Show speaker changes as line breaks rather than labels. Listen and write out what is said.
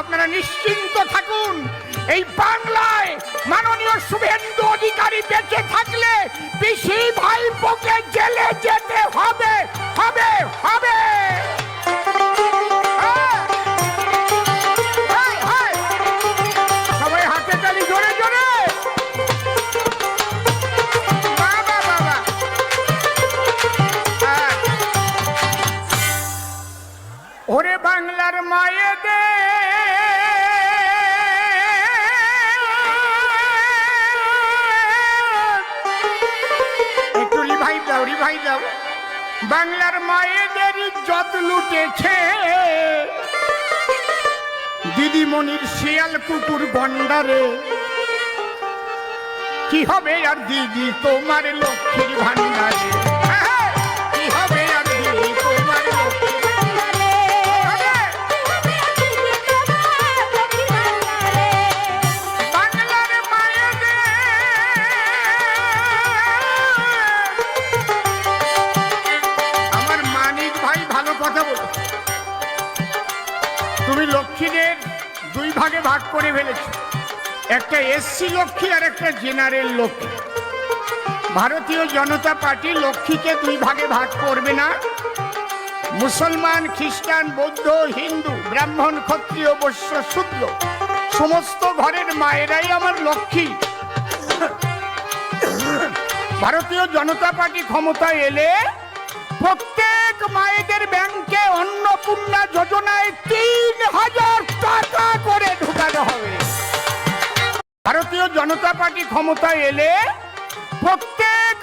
আপনারা নিশ্চিন্ত থাকুন। এই বাংলায় মাননীয় শুভেন্দু অধিকারী বেঁচে থাকলে পিসি ভাইপোকে জেলে যেতে হবে হবে হবে। ওরে বাংলার মায়েদে রিভাইভ দাও বাংলার মায়েদের ইজ্জত লুটেছে। দিদিমণির শিয়াল কুকুর গন্ডারে কি হবে আর দিদি তোমার লক্ষ্মীর লক্ষ্মীদের দুই ভাগে ভাগ করে ফেলেছো। একটা এসসি লক্ষ্মী আর একটা জেনারেল লক্ষ্মী। ভারতীয় জনতা পার্টি লক্ষ্মীকে দুই ভাগে ভাগ করবে না। মুসলমান, খ্রিস্টান, বৌদ্ধ, হিন্দু, ব্রাহ্মণ, ক্ষত্রিয়, বৈশ্য শূদ্র সমস্ত ঘরের মায়েরাই আমার লক্ষ্মী। ভারতীয় জনতা পার্টি ক্ষমতায় এলে প্রত্যেক মায়েদের ব্যাংকে অন্নপূর্ণা যোজনায় তিন জনতা পার্টি ক্ষমতায় এলে প্রত্যেক